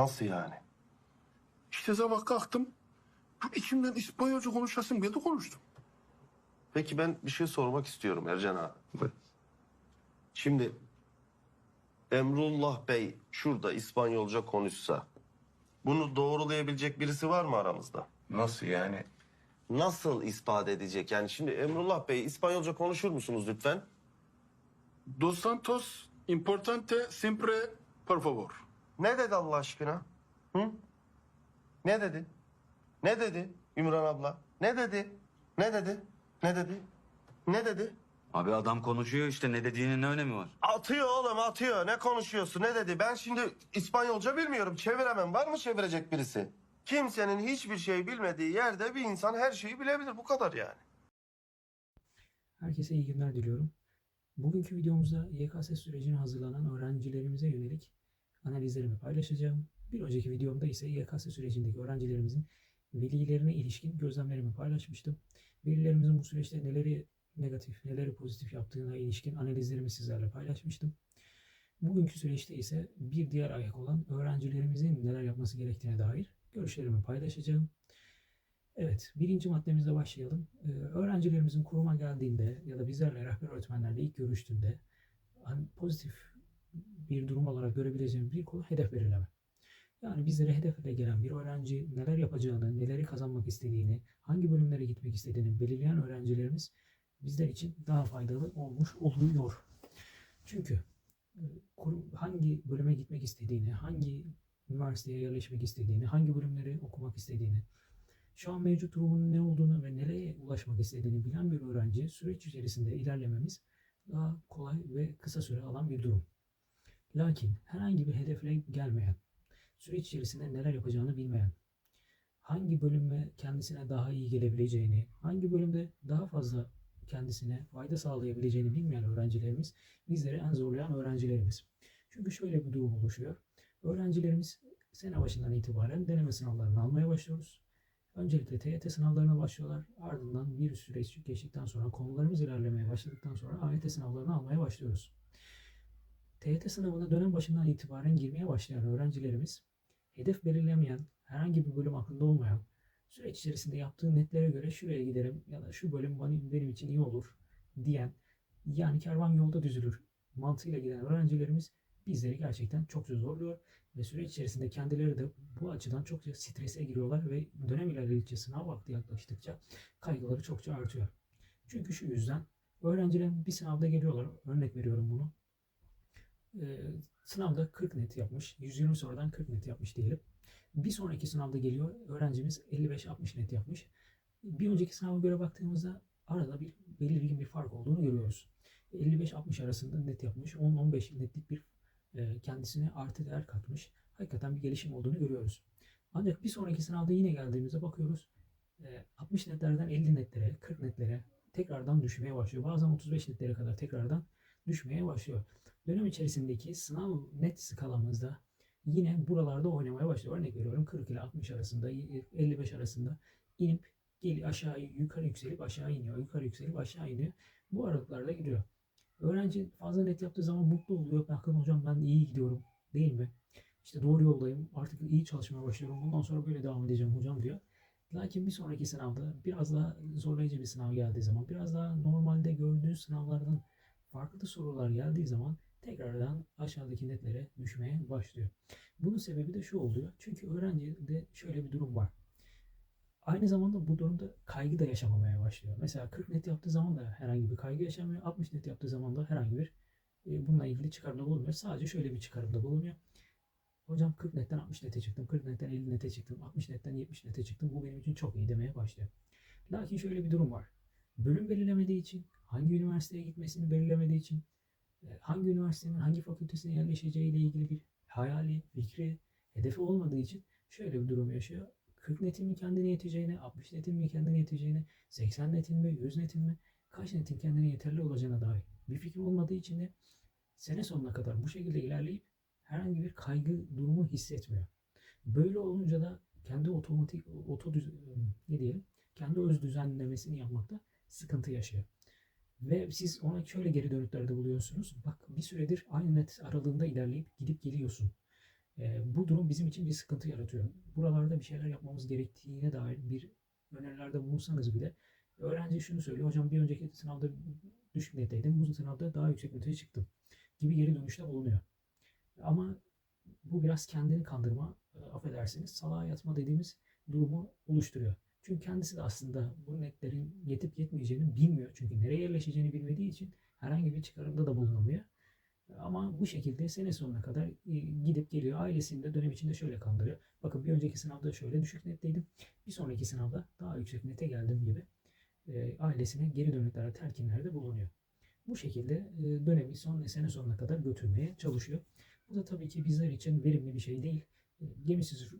Nasıl yani? İşte sabah kalktım. Bu içimden İspanyolca konuşasım geldi konuştum. Peki ben bir şey sormak istiyorum Ercan abi. Şimdi Emrullah Bey şurada İspanyolca konuşsa bunu doğrulayabilecek birisi var mı aramızda? Nasıl yani? Nasıl ispat edecek? Yani şimdi Emrullah Bey İspanyolca konuşur musunuz lütfen? Dos Santos importante siempre por favor. Ne dedi Allah aşkına? Hı? Ne dedi? Ne dedi Ümran abla? Ne dedi? Ne dedi? Ne dedi? Ne dedi? Abi adam konuşuyor işte ne dediğinin ne önemi var? Atıyor oğlum atıyor. Ne konuşuyorsun? Ne dedi? Ben şimdi İspanyolca bilmiyorum. Çeviremem. Var mı çevirecek birisi? Kimsenin hiçbir şey bilmediği yerde bir insan her şeyi bilebilir. Bu kadar yani. Herkese iyi günler diliyorum. Bugünkü videomuzda YKS sürecine hazırlanan öğrencilerimize yönelik analizlerimi paylaşacağım. Bir önceki videomda ise YKS sürecindeki öğrencilerimizin velilerine ilişkin gözlemlerimi paylaşmıştım. Velilerimizin bu süreçte neleri negatif, neleri pozitif yaptığına ilişkin analizlerimi sizlerle paylaşmıştım. Bugünkü süreçte ise bir diğer ayak olan öğrencilerimizin neler yapması gerektiğine dair görüşlerimi paylaşacağım. Evet, birinci maddemizle başlayalım. Ee, öğrencilerimizin kuruma geldiğinde ya da bizlerle rehber öğretmenlerle ilk görüştüğünde hani pozitif bir durum olarak görebileceğimiz bir konu hedef belirleme. Yani bizlere hedefle gelen bir öğrenci neler yapacağını, neleri kazanmak istediğini, hangi bölümlere gitmek istediğini belirleyen öğrencilerimiz bizler için daha faydalı olmuş oluyor. Çünkü e, hangi bölüme gitmek istediğini, hangi üniversiteye yerleşmek istediğini, hangi bölümleri okumak istediğini, şu an mevcut durumunun ne olduğunu ve nereye ulaşmak istediğini bilen bir öğrenci süreç içerisinde ilerlememiz daha kolay ve kısa süre alan bir durum. Lakin herhangi bir hedefle gelmeyen, süreç içerisinde neler yapacağını bilmeyen, hangi bölüme kendisine daha iyi gelebileceğini, hangi bölümde daha fazla kendisine fayda sağlayabileceğini bilmeyen öğrencilerimiz bizleri en zorlayan öğrencilerimiz. Çünkü şöyle bir durum oluşuyor. Öğrencilerimiz sene başından itibaren deneme sınavlarını almaya başlıyoruz. Öncelikle TYT sınavlarına başlıyorlar. Ardından bir süreç geçtikten sonra konularımız ilerlemeye başladıktan sonra AYT sınavlarını almaya başlıyoruz. TYT sınavına dönem başından itibaren girmeye başlayan öğrencilerimiz hedef belirlemeyen, herhangi bir bölüm aklında olmayan, süreç içerisinde yaptığı netlere göre şuraya giderim ya da şu bölüm benim, için iyi olur diyen, yani kervan yolda düzülür mantığıyla giden öğrencilerimiz bizleri gerçekten çok zorluyor ve süreç içerisinde kendileri de bu açıdan çokça strese giriyorlar ve dönem ilerledikçe sınav vakti yaklaştıkça kaygıları çokça artıyor. Çünkü şu yüzden öğrenciler bir sınavda geliyorlar, örnek veriyorum bunu. Ee, sınavda 40 net yapmış, 120 sorudan 40 net yapmış diyelim. Bir sonraki sınavda geliyor, öğrencimiz 55-60 net yapmış. Bir önceki sınava göre baktığımızda arada bir belirgin bir fark olduğunu görüyoruz. 55-60 arasında net yapmış, 10-15 netlik bir e, kendisine artı değer katmış. Hakikaten bir gelişim olduğunu görüyoruz. Ancak bir sonraki sınavda yine geldiğimizde bakıyoruz. e, 60 netlerden 50 netlere, 40 netlere tekrardan düşmeye başlıyor. Bazen 35 netlere kadar tekrardan düşmeye başlıyor. Dönem içerisindeki sınav net skalamızda yine buralarda oynamaya başlıyor. Örnek veriyorum 40 ile 60 arasında, 55 arasında inip geri aşağı yukarı yükselip aşağı iniyor. Yukarı yükselip aşağı iniyor. Bu aralıklarla gidiyor. Öğrenci fazla net yaptığı zaman mutlu oluyor. Bakın hocam ben iyi gidiyorum değil mi? İşte doğru yoldayım. Artık iyi çalışmaya başlıyorum. Bundan sonra böyle devam edeceğim hocam diyor. Lakin bir sonraki sınavda biraz daha zorlayıcı bir sınav geldiği zaman, biraz daha normalde gördüğü sınavlardan farklı sorular geldiği zaman tekrardan aşağıdaki netlere düşmeye başlıyor. Bunun sebebi de şu oluyor. Çünkü öğrencide şöyle bir durum var. Aynı zamanda bu durumda kaygı da yaşamamaya başlıyor. Mesela 40 net yaptığı zaman da herhangi bir kaygı yaşamıyor. 60 net yaptığı zaman da herhangi bir e, bununla ilgili çıkarımda bulunmuyor. Sadece şöyle bir çıkarımda bulunuyor. Hocam 40 netten 60 nete çıktım. 40 netten 50 nete çıktım. 60 netten 70 nete çıktım. Bu benim için çok iyi demeye başlıyor. Lakin şöyle bir durum var. Bölüm belirlemediği için, hangi üniversiteye gitmesini belirlemediği için, hangi üniversitenin hangi fakültesine yerleşeceği ile ilgili bir hayali, fikri, hedefi olmadığı için şöyle bir durum yaşıyor. 40 netin mi kendine yeteceğine, 60 netin mi kendine yeteceğine, 80 netin mi, 100 netin mi, kaç netin kendine yeterli olacağına dair bir fikir olmadığı için de sene sonuna kadar bu şekilde ilerleyip herhangi bir kaygı durumu hissetmiyor. Böyle olunca da kendi otomatik, oto ne diyelim, kendi öz düzenlemesini yapmakta sıkıntı yaşıyor. Ve siz ona şöyle geri dönütlerde buluyorsunuz. Bak bir süredir aynı net aralığında ilerleyip gidip geliyorsun. Ee, bu durum bizim için bir sıkıntı yaratıyor. Buralarda bir şeyler yapmamız gerektiğine dair bir önerilerde bulunsanız bile öğrenci şunu söylüyor. Hocam bir önceki sınavda düşük netteydim. Bu sınavda daha yüksek noteye çıktım. Gibi geri dönüşte bulunuyor. Ama bu biraz kendini kandırma, e, affedersiniz, salağa yatma dediğimiz durumu oluşturuyor. Çünkü kendisi de aslında bu netlerin yetip yetmeyeceğini bilmiyor. Çünkü nereye yerleşeceğini bilmediği için herhangi bir çıkarımda da bulunamıyor. Ama bu şekilde sene sonuna kadar e, gidip geliyor. Ailesini de dönem içinde şöyle kandırıyor. Bakın bir önceki sınavda şöyle düşük netteydim. Bir sonraki sınavda daha yüksek nete geldim gibi e, ailesine geri dönütlerde, telkinlerde bulunuyor. Bu şekilde e, dönemi son sene sonuna kadar götürmeye çalışıyor. Bu da tabii ki bizler için verimli bir şey değil. Gemisiz,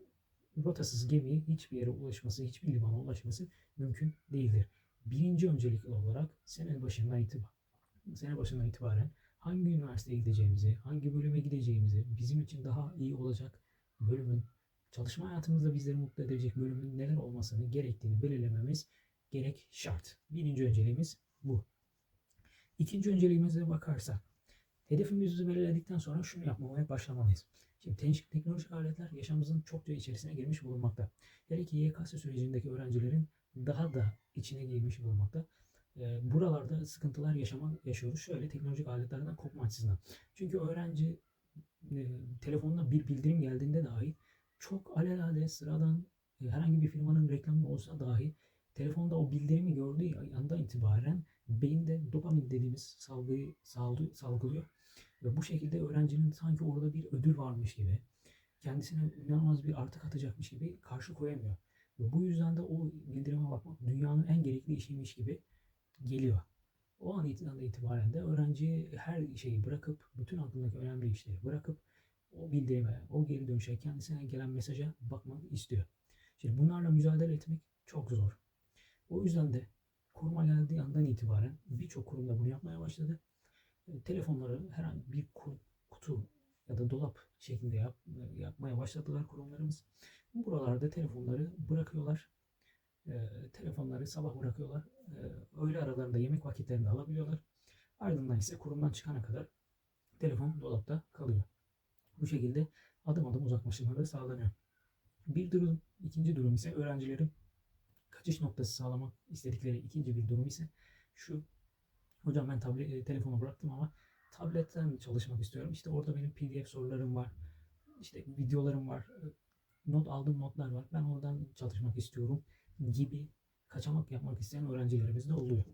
rotasız gemi hiçbir yere ulaşması, hiçbir limana ulaşması mümkün değildir. Birinci öncelikli olarak sene başından itibaren, sene başından itibaren hangi üniversiteye gideceğimizi, hangi bölüme gideceğimizi, bizim için daha iyi olacak bölümün, çalışma hayatımızda bizleri mutlu edecek bölümün neler olmasını gerektiğini belirlememiz gerek şart. Birinci önceliğimiz bu. İkinci önceliğimize bakarsak, hedefimizi belirledikten sonra şunu yapmaya başlamalıyız. Şimdi te- teknolojik aletler yaşamımızın çokça içerisine girmiş bulunmakta. Hele ki YKS sürecindeki öğrencilerin daha da içine girmiş bulunmakta. Ee, buralarda sıkıntılar yaşama, yaşıyoruz. Şöyle teknolojik aletlerden kopma açısından. Çünkü öğrenci e, telefonuna bir bildirim geldiğinde dahi çok alelade sıradan e, herhangi bir firmanın reklamı olsa dahi telefonda o bildirimi gördüğü anda itibaren beyinde dopamin dediğimiz salgıyı salgı- salgılıyor. Ve bu şekilde öğrencinin sanki orada bir ödül varmış gibi, kendisine inanılmaz bir artık atacakmış gibi karşı koyamıyor. Ve bu yüzden de o bildirime bakmak dünyanın en gerekli işiymiş gibi geliyor. O an itibaren de öğrenci her şeyi bırakıp, bütün aklındaki önemli işleri bırakıp o bildirime, o geri dönüşe, kendisine gelen mesaja bakmak istiyor. Şimdi bunlarla mücadele etmek çok zor. O yüzden de kuruma geldiği andan itibaren birçok kurumda bunu yapmaya başladı. Telefonları herhangi bir ku- kutu ya da dolap şeklinde yap, yapmaya başladılar kurumlarımız. Buralarda telefonları bırakıyorlar. E, telefonları sabah bırakıyorlar. E, öğle aralarında yemek vakitlerinde alabiliyorlar. Ardından ise kurumdan çıkana kadar telefon dolapta kalıyor. Bu şekilde adım adım uzaklaşmaları sağlanıyor. Bir durum, ikinci durum ise öğrencilerin kaçış noktası sağlamak istedikleri ikinci bir durum ise şu. Hocam ben tablet, e, telefonu bıraktım ama tabletten çalışmak istiyorum. İşte orada benim PDF sorularım var. İşte videolarım var. e, Not aldığım notlar var. Ben oradan çalışmak istiyorum gibi kaçamak yapmak isteyen öğrencilerimiz de oluyor.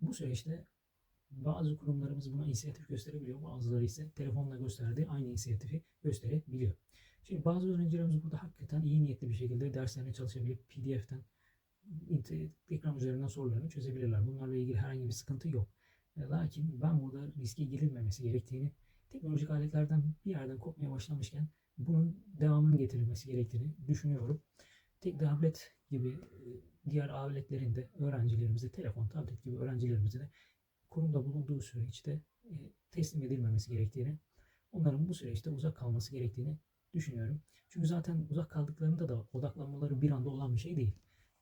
Bu süreçte bazı kurumlarımız buna inisiyatif gösterebiliyor. Bazıları ise telefonla gösterdiği aynı inisiyatifi gösterebiliyor. Şimdi bazı öğrencilerimiz burada hakikaten iyi niyetli bir şekilde derslerine çalışabilip PDF'ten ekran üzerinden sorularını çözebilirler. Bunlarla ilgili herhangi bir sıkıntı yok. E, Lakin ben burada riske girilmemesi gerektiğini, teknolojik aletlerden bir yerden kopmaya başlamışken bunun devamının getirilmesi gerektiğini düşünüyorum. Tek tablet gibi e, diğer aletlerin de öğrencilerimize, telefon, tablet gibi öğrencilerimize de kurumda bulunduğu süreçte e, teslim edilmemesi gerektiğini, onların bu süreçte uzak kalması gerektiğini düşünüyorum. Çünkü zaten uzak kaldıklarında da odaklanmaları bir anda olan bir şey değil.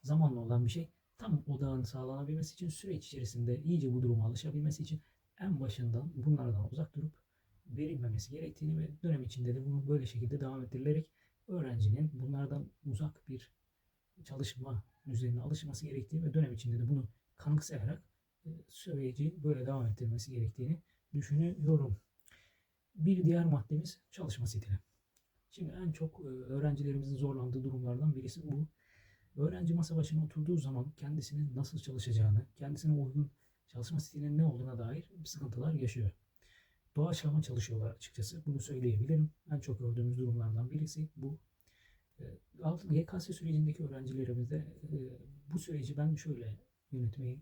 Zamanla olan bir şey. Tam odağın sağlanabilmesi için süreç içerisinde iyice bu duruma alışabilmesi için en başından bunlardan uzak durup verilmemesi gerektiğini ve dönem içinde de bunu böyle şekilde devam ettirilerek öğrencinin bunlardan uzak bir çalışma üzerine alışması gerektiğini ve dönem içinde de bunu kanıksayarak e, süreci böyle devam ettirmesi gerektiğini düşünüyorum. Bir diğer maddemiz çalışma stili. Şimdi en çok e, öğrencilerimizin zorlandığı durumlardan birisi bu. Öğrenci masa başına oturduğu zaman kendisinin nasıl çalışacağını, kendisine uygun çalışma stilinin ne olduğuna dair sıkıntılar yaşıyor. Doğaçlama çalışıyorlar açıkçası. Bunu söyleyebilirim. En çok gördüğümüz durumlardan birisi bu. E, alt- YKS sürecindeki öğrencilerimizde e, bu süreci ben şöyle yönetmeyi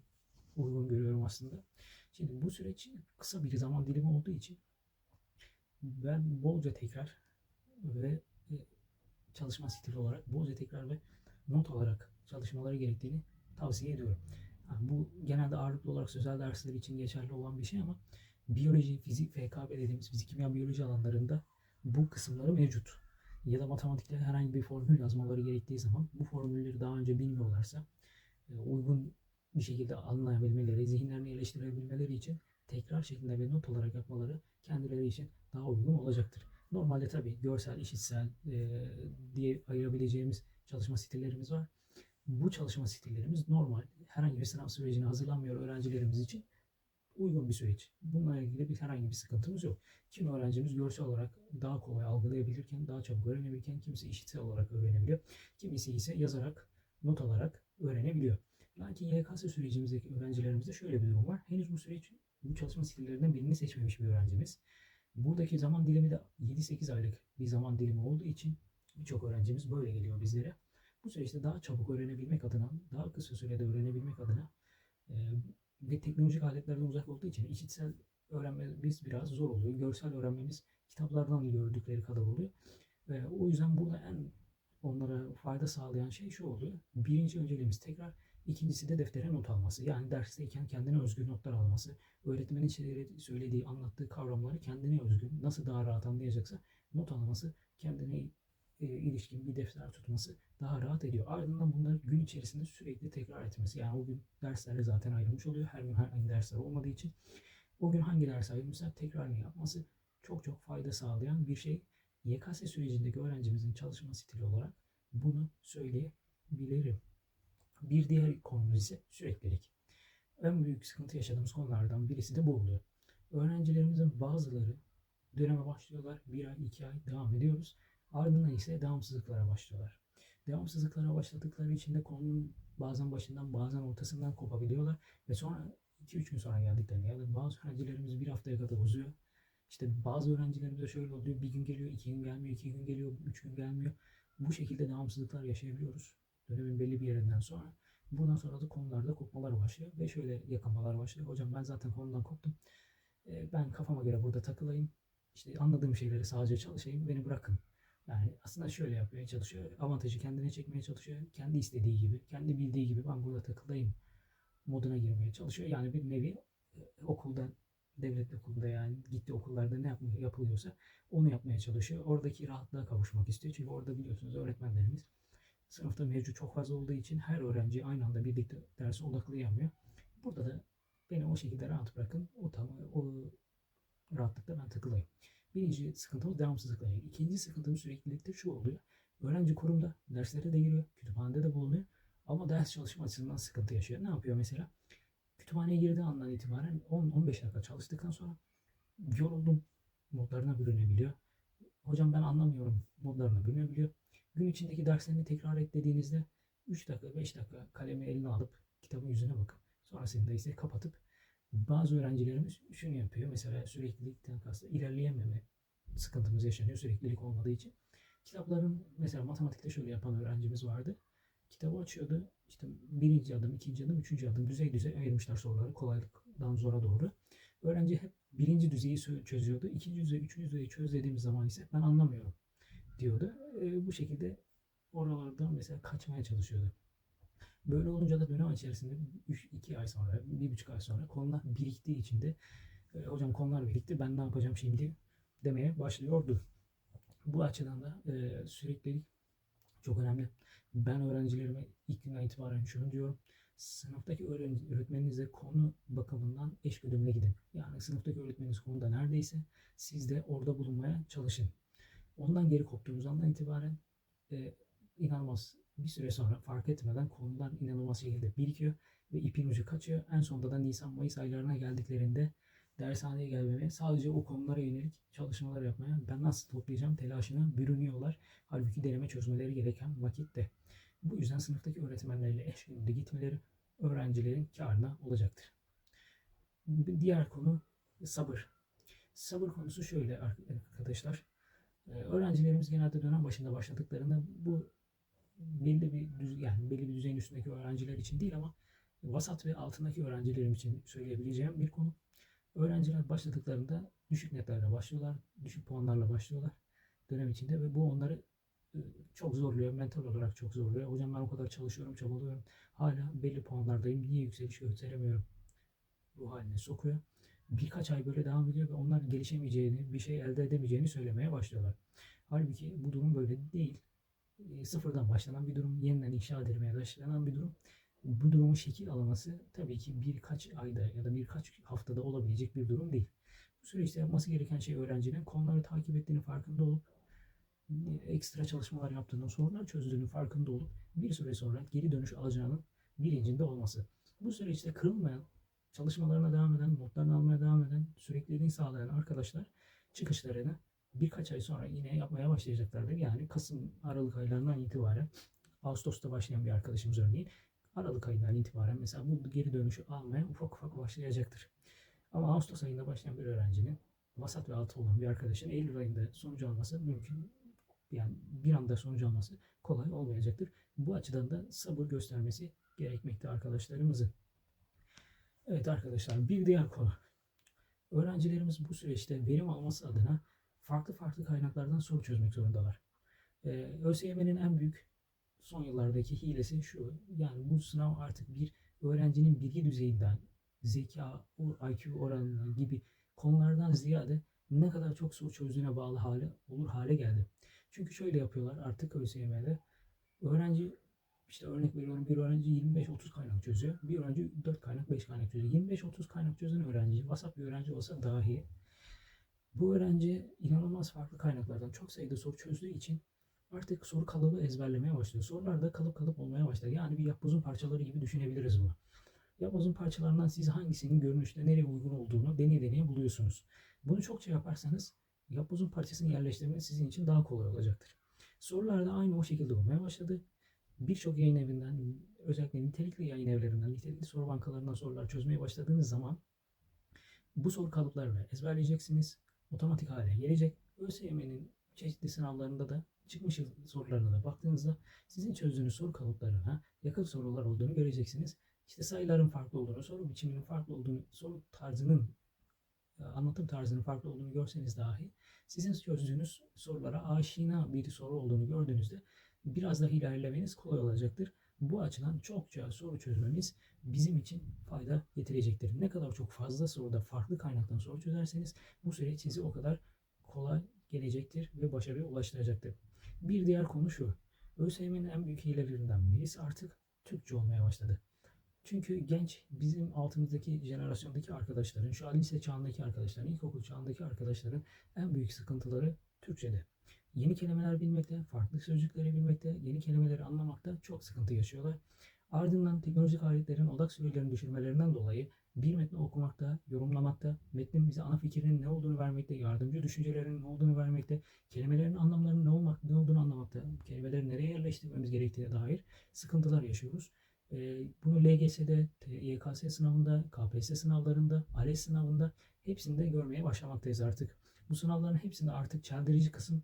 uygun görüyorum aslında. Şimdi bu süreç kısa bir zaman dilimi olduğu için ben bolca tekrar ve e, çalışma stili olarak bolca tekrar ve not alarak çalışmaları gerektiğini tavsiye ediyorum. Ha, bu genelde ağırlıklı olarak sözel dersler için geçerli olan bir şey ama biyoloji, fizik, FKB dediğimiz fizik, kimya, biyoloji alanlarında bu kısımları mevcut. Ya da matematikte herhangi bir formül yazmaları gerektiği zaman bu formülleri daha önce bilmiyorlarsa e, uygun bir şekilde anlayabilmeleri, zihinlerini yerleştirebilmeleri için tekrar şeklinde ve not olarak yapmaları kendileri için daha uygun olacaktır. Normalde tabii görsel, işitsel e, diye ayırabileceğimiz çalışma stillerimiz var. Bu çalışma stillerimiz normal. Herhangi bir sınav sürecine hazırlanmıyor öğrencilerimiz için uygun bir süreç. Bununla ilgili bir herhangi bir sıkıntımız yok. Kim öğrencimiz görsel olarak daha kolay algılayabilirken, daha çabuk öğrenebilirken, kimisi işitsel olarak öğrenebiliyor. Kimisi ise yazarak, not alarak öğrenebiliyor. Lakin YKS sürecimizdeki öğrencilerimizde şöyle bir durum var. Henüz bu süreç, bu çalışma stillerinden birini seçmemiş bir öğrencimiz. Buradaki zaman dilimi de 7-8 aylık bir zaman dilimi olduğu için birçok öğrencimiz böyle geliyor bizlere. Bu süreçte daha çabuk öğrenebilmek adına, daha kısa sürede öğrenebilmek adına e, ve teknolojik aletlerden uzak olduğu için işitsel öğrenmemiz biraz zor oluyor. Görsel öğrenmemiz kitaplardan gördükleri kadar oluyor. Ve o yüzden burada en onlara fayda sağlayan şey şu oluyor. Birinci önceliğimiz tekrar, ikincisi de deftere not alması. Yani dersteyken kendine özgü notlar alması. Öğretmenin söylediği, anlattığı kavramları kendine özgü, nasıl daha rahat anlayacaksa not alması, kendine e, ilişkin bir defter tutması daha rahat ediyor. Ardından bunları gün içerisinde sürekli tekrar etmesi. Yani o gün derslerle zaten ayrılmış oluyor. Her gün her aynı dersler olmadığı için o gün hangi ders ayrılmışsa tekrarını yapması çok çok fayda sağlayan bir şey. YKS sürecindeki öğrencimizin çalışma stili olarak bunu söyleyebilirim. Bir diğer konumuz ise süreklilik. En büyük sıkıntı yaşadığımız konulardan birisi de bu oluyor. Öğrencilerimizin bazıları döneme başlıyorlar. Bir ay, iki ay devam ediyoruz. Ardından ise devamsızlıklara başlıyorlar. Devamsızlıklara başladıkları için de konunun bazen başından bazen ortasından kopabiliyorlar ve sonra 2-3 gün sonra geldiklerinde ya da bazı öğrencilerimiz bir haftaya kadar uzuyor. İşte bazı öğrencilerimize şöyle oluyor. Bir gün geliyor, iki gün gelmiyor, iki gün geliyor, üç gün gelmiyor. Bu şekilde devamsızlıklar yaşayabiliyoruz. Dönemin belli bir yerinden sonra. Buradan sonra da konularda kopmalar başlıyor ve şöyle yakamalar başlıyor. Hocam ben zaten konudan koptum. Ee, Ben kafama göre burada takılayım. İşte anladığım şeyleri sadece çalışayım. Beni bırakın. Yani aslında şöyle yapmaya çalışıyor. Avantajı kendine çekmeye çalışıyor. Kendi istediği gibi, kendi bildiği gibi ben burada takılayım moduna girmeye çalışıyor. Yani bir nevi e, okulda, devlet okulunda yani gittiği okullarda ne yapmaya, yapılıyorsa onu yapmaya çalışıyor. Oradaki rahatlığa kavuşmak istiyor. Çünkü orada biliyorsunuz öğretmenlerimiz sınıfta mevcut çok fazla olduğu için her öğrenci aynı anda birlikte derse odaklayamıyor. Burada da beni o şekilde rahat bırakın. O, tam, o rahatlıkla ben takılayım. Birinci sıkıntımız devamsızlıkla ilgili. İkinci sıkıntımız süreklilikte şu oluyor. Öğrenci kurumda derslere de giriyor, kütüphanede de bulunuyor. Ama ders çalışma açısından sıkıntı yaşıyor. Ne yapıyor mesela? Kütüphaneye girdiği andan itibaren 10-15 dakika çalıştıktan sonra yoruldum modlarına bürünebiliyor. Hocam ben anlamıyorum modlarına bürünebiliyor. Gün içindeki derslerini tekrar et dediğinizde 3 dakika 5 dakika kalemi eline alıp kitabın yüzüne bakıp sonrasında ise kapatıp bazı öğrencilerimiz şunu yapıyor. Mesela süreklilikten kastı ilerleyememe sıkıntımız yaşanıyor süreklilik olmadığı için. Kitapların mesela matematikte şöyle yapan öğrencimiz vardı. Kitabı açıyordu. İşte birinci adım, ikinci adım, üçüncü adım düzey düzey ayırmışlar soruları kolaylıktan zora doğru. Öğrenci hep birinci düzeyi çözüyordu. İkinci düzey, üçüncü düzeyi çöz dediğimiz zaman ise ben anlamıyorum diyordu. E, bu şekilde oralardan mesela kaçmaya çalışıyordu. Böyle olunca da dönem içerisinde 2 ay sonra, bir buçuk ay sonra konular biriktiği için de e, hocam konular birikti ben ne yapacağım şimdi demeye başlıyordu. Bu açıdan da e, süreklilik çok önemli. Ben öğrencilerime ilk günden itibaren şunu diyorum. Sınıftaki öğren- öğretmeninizle konu bakımından eş güdümle gidin. Yani sınıftaki öğretmeniniz konuda neredeyse siz de orada bulunmaya çalışın. Ondan geri koptuğumuz andan itibaren e, inanılmaz bir süre sonra fark etmeden konular inanılmaz şekilde birikiyor ve ipin ucu kaçıyor. En sonunda da Nisan-Mayıs aylarına geldiklerinde dershaneye gelmemeye sadece o konulara yönelik çalışmalar yapmaya ben nasıl toplayacağım telaşına bürünüyorlar. Halbuki deneme çözmeleri gereken vakitte. Bu yüzden sınıftaki öğretmenlerle eş güdümlü gitmeleri öğrencilerin karına olacaktır. Diğer konu sabır. Sabır konusu şöyle arkadaşlar. Ee, Öğrencilerimiz genelde dönem başında başladıklarında bu belli bir düz, yani belli bir düzeyin üstündeki öğrenciler için değil ama vasat ve altındaki öğrencilerim için söyleyebileceğim bir konu. Öğrenciler başladıklarında düşük netlerle başlıyorlar, düşük puanlarla başlıyorlar dönem içinde ve bu onları e, çok zorluyor, mental olarak çok zorluyor. Hocam ben o kadar çalışıyorum, çabalıyorum. Hala belli puanlardayım. Niye yükseliş gösteremiyorum? Bu haline sokuyor. Birkaç ay böyle devam ediyor ve onlar gelişemeyeceğini, bir şey elde edemeyeceğini söylemeye başlıyorlar. Halbuki bu durum böyle değil. E, Sıfırdan başlanan bir durum, yeniden inşa edilmeye başlanan bir durum. Bu durumun şekil alması tabii ki birkaç ayda ya da birkaç haftada olabilecek bir durum değil. Bu süreçte yapması gereken şey öğrencinin konuları takip ettiğini farkında olup ekstra çalışmalar yaptığını, sorunlar çözdüğünün farkında olup bir süre sonra geri dönüş alacağının bilincinde olması. Bu süreçte kırılmayan, çalışmalarına devam eden, notlarını almaya devam eden, sürekliliğini sağlayan arkadaşlar çıkışlarını birkaç ay sonra yine yapmaya başlayacaklardır. Yani Kasım, Aralık aylarından itibaren Ağustos'ta başlayan bir arkadaşımız örneğin Aralık ayından itibaren mesela bu geri dönüşü almaya ufak ufak başlayacaktır. Ama Ağustos ayında başlayan bir öğrencinin vasat ve altı olan bir arkadaşın Eylül ayında sonucu alması mümkün yani bir anda sonucu alması kolay olmayacaktır. Bu açıdan da sabır göstermesi gerekmekte arkadaşlarımızın. Evet arkadaşlar bir diğer konu. Öğrencilerimiz bu süreçte verim alması adına farklı farklı kaynaklardan soru çözmek zorundalar. Ee, ÖSYM'nin en büyük son yıllardaki hilesi şu. Yani bu sınav artık bir öğrencinin bilgi düzeyinden, zeka, IQ oranına gibi konulardan ziyade ne kadar çok soru çözdüğüne bağlı hale olur hale geldi. Çünkü şöyle yapıyorlar artık ÖSYM'de. Öğrenci işte örnek veriyorum bir öğrenci 25-30 kaynak çözüyor. Bir öğrenci 4 kaynak 5 kaynak çözüyor. 25-30 kaynak çözen öğrenci vasat bir öğrenci olsa dahi bu öğrenci inanılmaz farklı kaynaklardan çok sayıda soru çözdüğü için artık soru kalıbı ezberlemeye başlıyor. Sorular da kalıp kalıp olmaya başladı. Yani bir yapbozun parçaları gibi düşünebiliriz bunu. Yapbozun parçalarından siz hangisinin görünüşte nereye uygun olduğunu deneye deneye buluyorsunuz. Bunu çokça yaparsanız yapbozun parçasını yerleştirmek sizin için daha kolay olacaktır. Sorular da aynı o şekilde olmaya başladı. Birçok yayın evinden, özellikle nitelikli yayın evlerinden, nitelikli soru bankalarından sorular çözmeye başladığınız zaman bu soru kalıplarını ezberleyeceksiniz. Otomatik hale gelecek. ÖSYM'nin çeşitli sınavlarında da çıkmış sorularına da baktığınızda sizin çözdüğünüz soru kalıplarına yakın sorular olduğunu göreceksiniz. İşte sayıların farklı olduğunu, soru biçiminin farklı olduğunu, soru tarzının, e, anlatım tarzının farklı olduğunu görseniz dahi sizin çözdüğünüz sorulara aşina bir soru olduğunu gördüğünüzde biraz daha ilerlemeniz kolay olacaktır. Bu açıdan çokça soru çözmemiz bizim için fayda getirecektir. Ne kadar çok fazla soruda farklı kaynaktan soru çözerseniz bu süreç sizi o kadar kolay gelecektir ve başarıya ulaştıracaktır. Bir diğer konu şu. ÖSYM'nin en büyük hilelerinden birisi artık Türkçe olmaya başladı. Çünkü genç bizim altımızdaki jenerasyondaki arkadaşların, şu an lise çağındaki arkadaşların, ilkokul çağındaki arkadaşların en büyük sıkıntıları Türkçe'de. Yeni kelimeler bilmekte, farklı sözcükleri bilmekte, yeni kelimeleri anlamakta çok sıkıntı yaşıyorlar. Ardından teknolojik aletlerin odak sürelerini düşürmelerinden dolayı bir metni okumakta, yorumlamakta, metnin bize ana fikrinin ne olduğunu vermekte, yardımcı düşüncelerin ne olduğunu vermekte, kelimelerin anlamlarının ne, olmak, ne olduğunu anlamakta, kelimeleri nereye yerleştirmemiz gerektiğine dair sıkıntılar yaşıyoruz. Ee, bunu LGS'de, YKS sınavında, KPSS sınavlarında, ALES sınavında hepsinde görmeye başlamaktayız artık. Bu sınavların hepsinde artık çeldirici kısım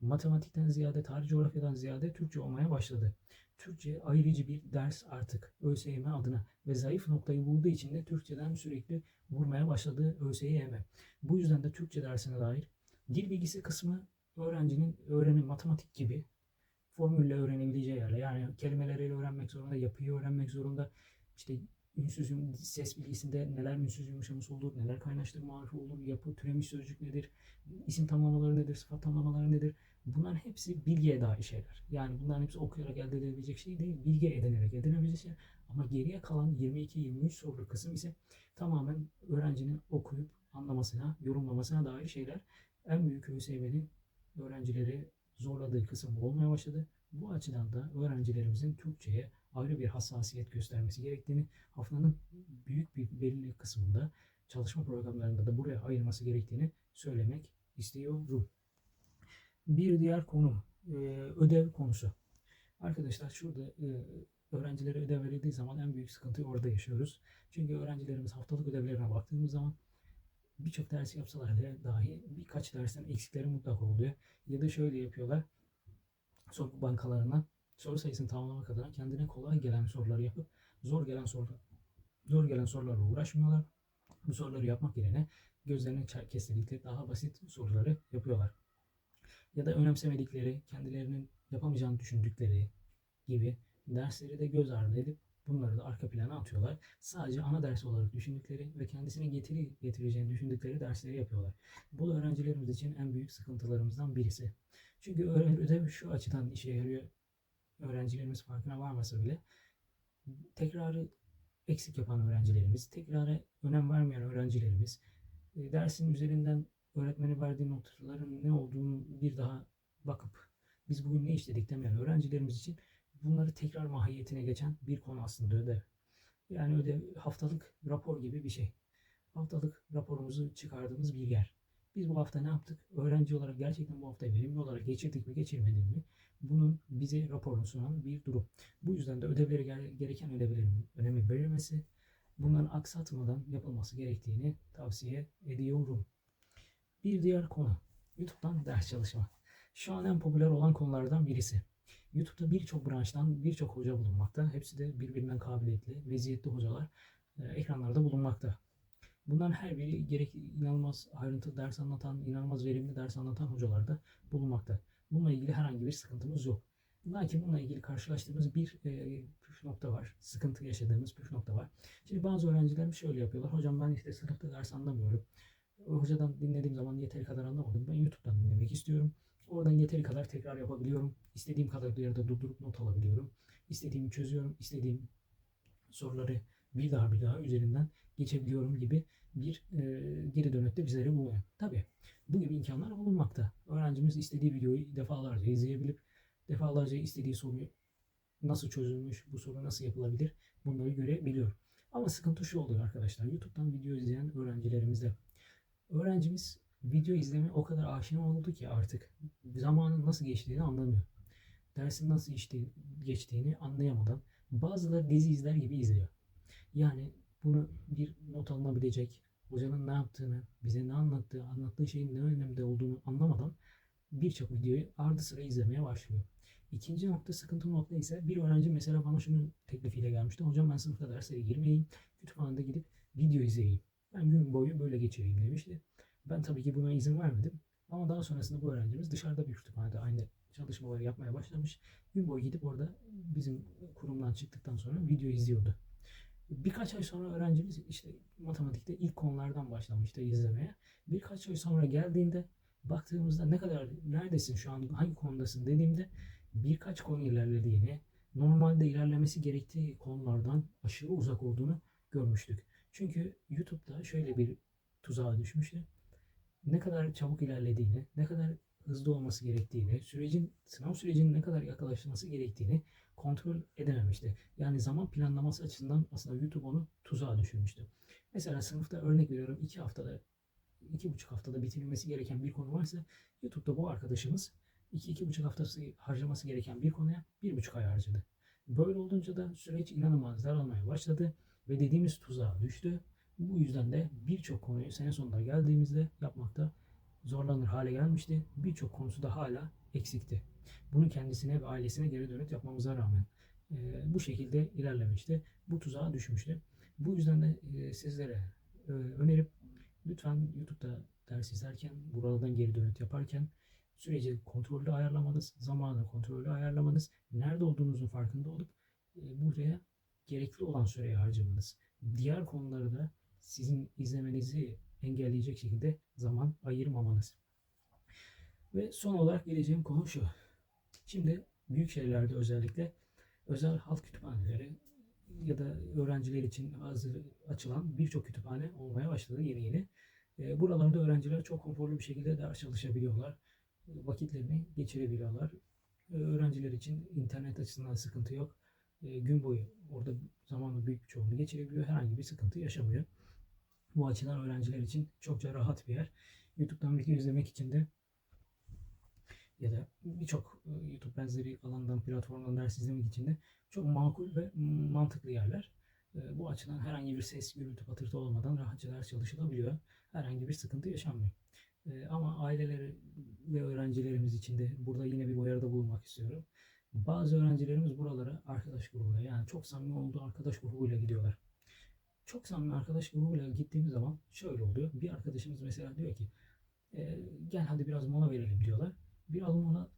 matematikten ziyade, tarih coğrafyadan ziyade Türkçe olmaya başladı. Türkçe ayrıcı bir ders artık ÖSYM adına ve zayıf noktayı bulduğu için de Türkçeden sürekli vurmaya başladı ÖSYM. Bu yüzden de Türkçe dersine dair dil bilgisi kısmı öğrencinin öğrenim matematik gibi formülle öğrenebileceği yerler. Yani kelimeleriyle öğrenmek zorunda, yapıyı öğrenmek zorunda. İşte ünsüz ses bilgisinde neler ünsüz yumuşaması olur, neler kaynaştırma harfi olur, yapı, türemiş sözcük nedir, isim tamlamaları nedir, sıfat tamlamaları nedir? Bunların hepsi bilgiye dair şeyler. Yani bunların hepsi okuyarak elde edilebilecek şey değil, bilgi edinerek edinebilecek şey. Ama geriye kalan 22-23 soruluk kısım ise tamamen öğrencinin okuyup anlamasına, yorumlamasına dair şeyler. En büyük ÖSYM'nin öğrencileri zorladığı kısım olmaya başladı. Bu açıdan da öğrencilerimizin Türkçe'ye ayrı bir hassasiyet göstermesi gerektiğini haftanın büyük bir belirli kısmında çalışma programlarında da buraya ayırması gerektiğini söylemek istiyorum. Bir diğer konu e, ödev konusu. Arkadaşlar şurada e, öğrencilere ödev verildiği zaman en büyük sıkıntıyı orada yaşıyoruz. Çünkü öğrencilerimiz haftalık ödevlerine baktığımız zaman birçok ders yapsalar da dahi birkaç dersten eksikleri mutlaka oluyor. Ya da şöyle yapıyorlar. Soru bankalarından soru sayısını tamamlamak adına kendine kolay gelen soruları yapıp zor gelen sorular zor gelen sorularla uğraşmıyorlar. Bu soruları yapmak yerine gözlerine kestirdikleri daha basit soruları yapıyorlar. Ya da önemsemedikleri, kendilerinin yapamayacağını düşündükleri gibi dersleri de göz ardı edip bunları da arka plana atıyorlar. Sadece ana ders olarak düşündükleri ve kendisine getiri getireceğini düşündükleri dersleri yapıyorlar. Bu da öğrencilerimiz için en büyük sıkıntılarımızdan birisi. Çünkü öğre- ödev şu açıdan işe yarıyor. Öğrencilerimiz farkına varmasa bile tekrarı eksik yapan öğrencilerimiz, tekrara önem vermeyen öğrencilerimiz, e, dersin üzerinden öğretmeni verdiği notların ne olduğunu bir daha bakıp biz bugün ne işledik demeyen öğrencilerimiz için bunları tekrar mahiyetine geçen bir konu aslında ödev. Yani ödev haftalık rapor gibi bir şey. Haftalık raporumuzu çıkardığımız bir yer. Biz bu hafta ne yaptık? Öğrenci olarak gerçekten bu haftayı verimli olarak geçirdik mi geçirmedik mi? Bunun bize raporunu sunan bir durum. Bu yüzden de ödevlere gere- gereken ödevlerin önemi verilmesi, bunların aksatmadan yapılması gerektiğini tavsiye ediyorum. Bir diğer konu. YouTube'dan ders çalışma. Şu an en popüler olan konulardan birisi. YouTube'da birçok branştan birçok hoca bulunmakta. Hepsi de birbirinden kabiliyetli, meziyetli hocalar e, ekranlarda bulunmakta. Bunların her biri gerek inanılmaz ayrıntı ders anlatan, inanılmaz verimli ders anlatan hocalar da bulunmakta. Bununla ilgili herhangi bir sıkıntımız yok. Lakin bununla ilgili karşılaştığımız bir e, püf nokta var. Sıkıntı yaşadığımız püf nokta var. Şimdi bazı öğrenciler şöyle yapıyorlar. Hocam ben işte sınıfta ders anlamıyorum. Hocadan dinlediğim zaman yeteri kadar anlamadım. Ben YouTube'dan dinlemek istiyorum. Oradan yeteri kadar tekrar yapabiliyorum. İstediğim kadar bir yerde durdurup not alabiliyorum. İstediğimi çözüyorum. İstediğim soruları bir daha bir daha üzerinden geçebiliyorum gibi bir e, geri dönütte bizlere bulunuyor. Tabii bu gibi imkanlar bulunmakta. Öğrencimiz istediği videoyu defalarca izleyebilip defalarca istediği soruyu nasıl çözülmüş, bu soru nasıl yapılabilir bunları görebiliyor. Ama sıkıntı şu oluyor arkadaşlar. YouTube'dan video izleyen öğrencilerimizde. Öğrencimiz video izleme o kadar aşina oldu ki artık zamanın nasıl geçtiğini anlamıyor. Dersin nasıl geçtiğini anlayamadan bazıları dizi izler gibi izliyor. Yani bunu bir not alınabilecek, hocanın ne yaptığını, bize ne anlattığı, anlattığı şeyin ne önemli olduğunu anlamadan birçok videoyu ardı sıra izlemeye başlıyor. İkinci nokta sıkıntı nokta ise bir öğrenci mesela bana şunun teklifiyle gelmişti. Hocam ben sınıfta derslere girmeyeyim, kütüphanede gidip video izleyeyim. Ben gün boyu böyle geçireyim demişti. Ben tabii ki buna izin vermedim. Ama daha sonrasında bu öğrencimiz dışarıda bir kütüphanede aynı çalışmaları yapmaya başlamış. Gün boyu gidip orada bizim kurumdan çıktıktan sonra video izliyordu. Birkaç ay sonra öğrencimiz işte matematikte ilk konulardan başlamıştı izlemeye. Birkaç ay sonra geldiğinde baktığımızda ne kadar neredesin şu an hangi konudasın dediğimde birkaç konu ilerlediğini, normalde ilerlemesi gerektiği konulardan aşırı uzak olduğunu görmüştük. Çünkü YouTube'da şöyle bir tuzağa düşmüştü. Ne kadar çabuk ilerlediğini, ne kadar hızlı olması gerektiğini, sürecin sınav sürecinin ne kadar yaklaşması gerektiğini kontrol edememişti. Yani zaman planlaması açısından aslında YouTube onu tuzağa düşürmüştü. Mesela sınıfta örnek veriyorum iki haftada, iki buçuk haftada bitirilmesi gereken bir konu varsa YouTube'da bu arkadaşımız iki, iki buçuk haftası harcaması gereken bir konuya bir buçuk ay harcadı. Böyle olunca da süreç inanılmaz daralmaya başladı ve dediğimiz tuzağa düştü. Bu yüzden de birçok konuyu sene sonunda geldiğimizde yapmakta zorlanır hale gelmişti. Birçok konusu hala eksikti. Bunu kendisine ve ailesine geri dönüt yapmamıza rağmen e, bu şekilde ilerlemişti. Bu tuzağa düşmüştü. Bu yüzden de e, sizlere e, önerip lütfen YouTube'da ders izlerken, buralardan geri dönüt yaparken süreci kontrollü ayarlamanız, zamanı kontrollü ayarlamanız, nerede olduğunuzun farkında olup e, buraya gerekli olan süreyi harcamanız. Diğer konuları da sizin izlemenizi engelleyecek şekilde zaman ayırmamanız. Ve son olarak geleceğim konu şu. Şimdi büyük şehirlerde özellikle özel halk kütüphaneleri ya da öğrenciler için hazır açılan birçok kütüphane olmaya başladı yeni yeni. E, buralarda öğrenciler çok konforlu bir şekilde ders çalışabiliyorlar. Vakitlerini geçirebiliyorlar. E, öğrenciler için internet açısından sıkıntı yok. E, gün boyu orada zamanın büyük bir çoğunluğu geçirebiliyor. Herhangi bir sıkıntı yaşamıyor. Bu açıdan öğrenciler için çokça rahat bir yer. YouTube'dan video izlemek için de ya da birçok e, YouTube benzeri alandan, platformdan ders izlemek için de çok makul ve mantıklı yerler. E, Bu açıdan herhangi bir ses, gürültü, patırtı olmadan rahatça ders çalışılabiliyor. Herhangi bir sıkıntı yaşanmıyor. E, Ama aileleri ve öğrencilerimiz için de burada yine bir uyarıda bulunmak istiyorum. Bazı öğrencilerimiz buralara arkadaş grubuyla yani çok samimi olduğu arkadaş grubuyla gidiyorlar. Çok samimi arkadaş grubuyla gittiğimiz zaman şöyle oluyor. Bir arkadaşımız mesela diyor ki "E, gel hadi biraz mola verelim diyorlar. Biraz mola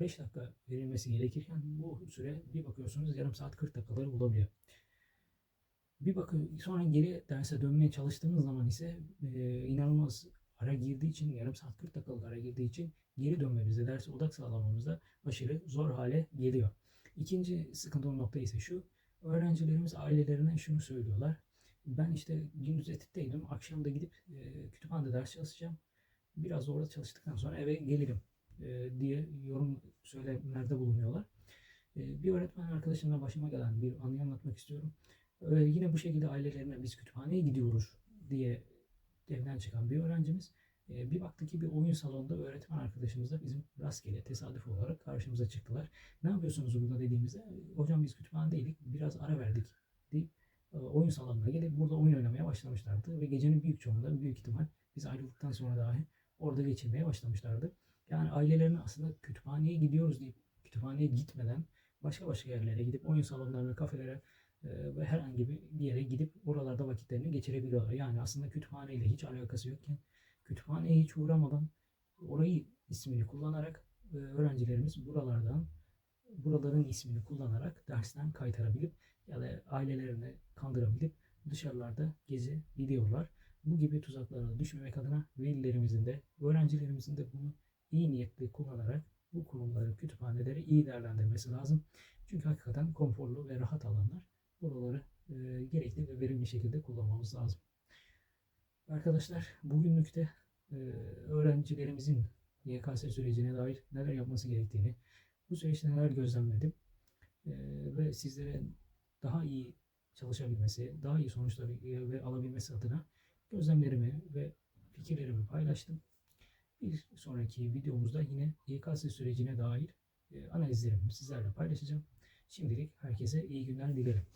5 dakika verilmesi gerekirken bu süre bir bakıyorsunuz yarım saat 40 dakikaları bulabiliyor. Bir bakın sonra geri derse dönmeye çalıştığımız zaman ise e, inanılmaz ara girdiği için yarım saat 40 dakikalık ara girdiği için geri dönmemizde derse odak sağlamamızda aşırı zor hale geliyor. İkinci sıkıntılı nokta ise şu Öğrencilerimiz ailelerine şunu söylüyorlar. Ben işte gündüz etitteydim. Akşam da gidip e, kütüphanede ders çalışacağım. Biraz da orada çalıştıktan sonra eve gelirim e, diye yorum söylemlerde bulunuyorlar. E, bir öğretmen arkadaşımla başıma gelen bir anıyı anlatmak istiyorum. E, yine bu şekilde ailelerine biz kütüphaneye gidiyoruz diye evden çıkan bir öğrencimiz bir baktı ki bir oyun salonunda öğretmen arkadaşımız da bizim rastgele tesadüf olarak karşımıza çıktılar. Ne yapıyorsunuz burada dediğimizde hocam biz kütüphanedeydik biraz ara verdik deyip oyun salonuna gelip burada oyun oynamaya başlamışlardı ve gecenin büyük çoğunda büyük ihtimal biz ayrıldıktan sonra dahi orada geçirmeye başlamışlardı. Yani ailelerine aslında kütüphaneye gidiyoruz deyip kütüphaneye gitmeden başka başka yerlere gidip oyun salonlarına, kafelere e, ve herhangi bir yere gidip oralarda vakitlerini geçirebiliyorlar. Yani aslında kütüphaneyle hiç alakası yokken kütüphaneye hiç uğramadan orayı ismini kullanarak e, öğrencilerimiz buralardan buraların ismini kullanarak dersten kaytarabilip ya da ailelerini kandırabilip dışarılarda gezebiliyorlar. Bu gibi tuzaklara düşmemek adına velilerimizin de öğrencilerimizin de bunu iyi niyetli kullanarak bu kurumları, kütüphaneleri iyi değerlendirmesi lazım. Çünkü hakikaten konforlu ve rahat alanlar. Buraları e, gerekli ve verimli şekilde kullanmamız lazım. Arkadaşlar bugünlük de e, öğrencilerimizin YKS sürecine dair neler yapması gerektiğini, bu süreçte neler gözlemledim e, ve sizlere daha iyi çalışabilmesi, daha iyi sonuçları ve alabilmesi adına gözlemlerimi ve fikirlerimi paylaştım. Bir sonraki videomuzda yine YKS sürecine dair e, analizlerimi sizlerle paylaşacağım. Şimdilik herkese iyi günler dilerim.